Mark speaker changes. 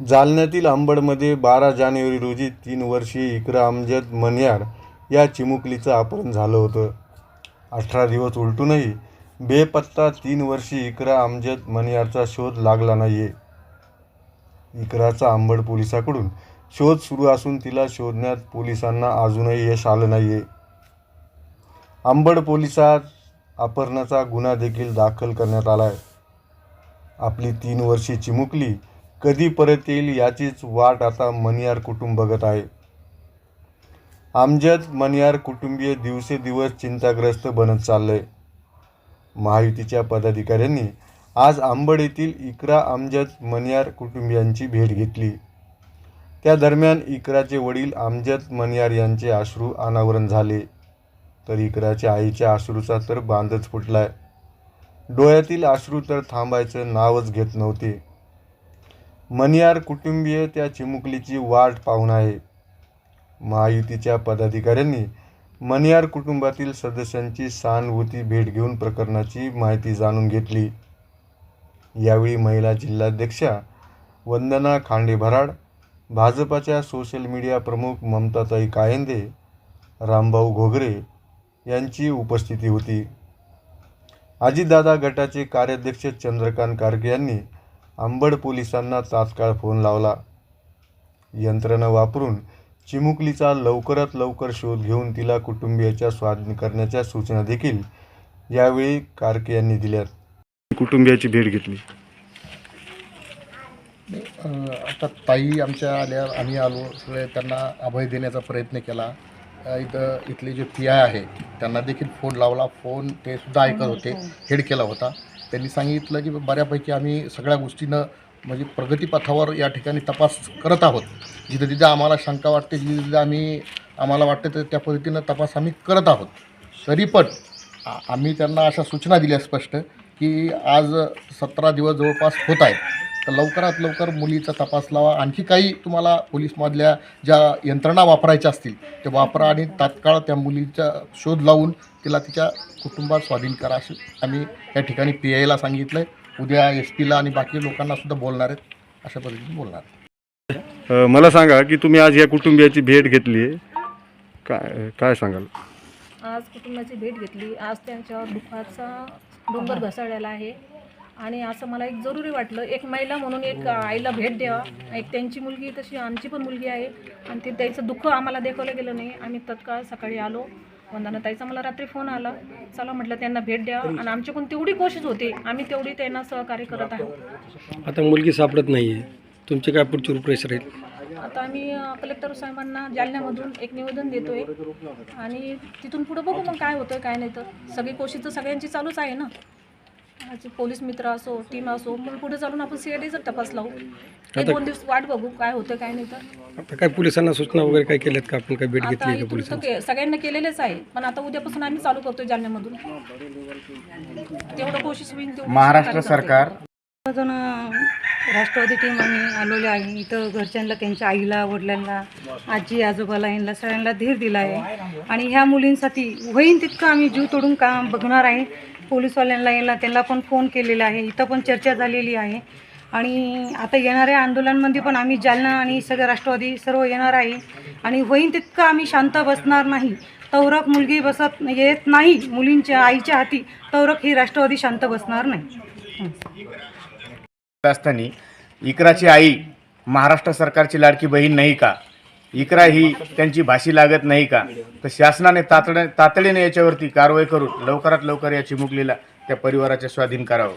Speaker 1: जालन्यातील अंबडमध्ये बारा जानेवारी रोजी तीन वर्षीय इकरा अमजद मन्यार या चिमुकलीचं अपहरण झालं होतं. अठरा दिवस उलटूनही बेपत्ता तीन वर्षीय इकरा अमजद मन्यारचा शोध लागला नाही आहे इकराचा अंबड पोलिसाकडून शोध सुरू असून तिला शोधण्यात पोलिसांना अजूनही यश आलं नाही आहे अंबड पोलिसात अपहरणाचा गुन्हा देखील दाखल करण्यात आला आहे आपली तीन वर्षी चिमुकली कधी परत येईल याचीच वाट आता मनियार कुटुंब बघत आहे. आमजद मनियार कुटुंबीय दिवसेदिवस चिंताग्रस्त बनत चाललंय. महायुतीच्या पदाधिकाऱ्यांनी आज आंबड येथील इकरा आमजद मनियार कुटुंबियांची भेट घेतली. त्या दरम्यान इकराचे वडील आमजद मनियार यांचे अश्रू अनावरण झाले. तर इकराच्या आईच्या अश्रूचा तर बांधच फुटलाय. डोळ्यातील अश्रू तर थांबायचं नावच घेत नव्हते. मनियार कुटुंबीय त्या चिमुकलीची वाट पाहून आहे. महायुतीच्या पदाधिकाऱ्यांनी मनियार कुटुंबातील सदस्यांची सहानुभूती भेट घेऊन प्रकरणाची माहिती जाणून घेतली. यावेळी महिला जिल्हाध्यक्षा वंदना खांडे भराड भाजपाच्या सोशल मीडिया प्रमुख ममताताई कायंदे रामभाऊ घोगरे यांची उपस्थिती होती. अजितदादा गटाचे कार्याध्यक्ष चंद्रकांत कारके यांनी अंबड पोलिसांना तात्काळ फोन लावला. यंत्रणा वापरून चिमुकलीचा लवकरात लवकर शोध घेऊन तिला कुटुंबियाच्या स्वाधीन करण्याच्या सूचना देखील यावेळी कार्के यांनी दिल्यात. कुटुंबियाची भेट घेतली.
Speaker 2: आता ताई आमच्या आल्या आम्ही आलो सगळे त्यांना अभय देण्याचा प्रयत्न केला. इथं इथले जे पी आय आहे त्यांना देखील फोन लावला. फोन ते सुद्धा ऐकत होते. हेड केला होता. त्यांनी सांगितलं की बऱ्यापैकी आम्ही सगळ्या गोष्टीनं म्हणजे प्रगतीपथावर या ठिकाणी तपास करत आहोत. जिथं तिथे आम्हाला शंका वाटते जिथे तिथे आम्ही आम्हाला वाटते तर त्या पद्धतीनं तपास आम्ही करत आहोत. तरी पण आ- आम्ही त्यांना अशा सूचना दिल्या स्पष्ट की आज सतरा दिवस जवळपास होत आहेत. तर लवकरात लवकर मुलीचा तपास लावा. आणखी काही तुम्हाला पोलीसमधल्या ज्या यंत्रणा वापरायच्या असतील ते वापरा आणि तात्काळ त्या मुलीचा शोध लावून तिला तिच्या कुटुंबात स्वाधीन करा असं आम्ही या ठिकाणी पी आयला सांगितलं आहे उद्या एस पीला आणि बाकी लोकांना सुद्धा बोलणार आहेत. अशा पद्धतीने बोलणार
Speaker 1: अ, मला सांगा की तुम्ही आज या कुटुंबियाची भेट घेतली आहे काय काय सांगाल?
Speaker 3: आज कुटुंबाची भेट घेतली. आज त्यांच्यावर दुःखाचा डोंगर घसरलेला आहे. आणि असं मला एक जरुरी वाटलं. एक महिला म्हणून एक आईला भेट द्यावा एक त्यांची मुलगी तशी आमची पण मुलगी आहे. आणि ते त्याचं दुःख आम्हाला दाखवलं गेलं नाही. आम्ही तत्काळ सकाळी आलो. वंदना ताईचा मला रात्री फोन आला. चला म्हटलं त्यांना भेट द्या. आणि आमच्याकडून तेवढी कोशिश होते. आम्ही तेवढी त्यांना सहकार्य करत आहोत
Speaker 4: आता मुलगी सापडत नाही आहे तुमची काय पुढची रूपरेषा राहील?
Speaker 3: आता आम्ही कलेक्टर साहेबांना जालन्यामधून एक निवेदन देतोय. आणि तिथून पुढे बघू मग काय होतं काय नाही तर. सगळी कोशिश तर सगळ्यांची चालूच आहे ना? आज पोलीस मित्र असो टीम असो मग पुढे चालून आपण सी आय डीचा तपास लावू. एक दोन दिवस वाट बघू काय होतं काय नाही तर.
Speaker 4: आता काय पोलिसांना सूचना वगैरे काय केल्यात का? आपण काय भेट
Speaker 3: आता
Speaker 4: घेतली का
Speaker 3: इथून तर
Speaker 4: पोलिसांची
Speaker 3: के- सगळ्यांना केलेलेच आहे पण आता उद्यापासून आम्ही चालू करतोय जालन्यामधून. तेवढं कोशिश होईल तेवढं
Speaker 5: महाराष्ट्र. सरकार
Speaker 6: जण राष्ट्रवादी टीम आम्ही आलेलो आहे. इथं घरच्यांना त्यांच्या आईला वडिलांना आजी आजोबाला यांना सगळ्यांना धीर दिला आहे. आणि ह्या मुलींसाठी होईन तितकं आम्ही जीव तोडून काम बघणार आहे. पोलीसवाल्यांना यांना त्यांना पण फोन केलेला आहे. इथं पण चर्चा झालेली आहे. आणि आता येणाऱ्या आंदोलनामध्ये पण आम्ही जालना आणि सगळं राष्ट्रवादी सर्व येणार आहे. आणि होईन तितकं आम्ही शांत बसणार नाही. तवरक मुलगी बसत येत नाही मुलींच्या आईच्या हाती. तवरक ही राष्ट्रवादी शांत बसणार नाही.
Speaker 5: असताना इकराची आई महाराष्ट्र सरकारची लाडकी बहीण नाही का? इकरा ही त्यांची भाषी लागत नाही का? तर शासनाने तातड तातडीने याच्यावरती कारवाई करून लवकरात लवकर या चिमुकलीला त्या परिवाराच्या स्वाधीन करावं.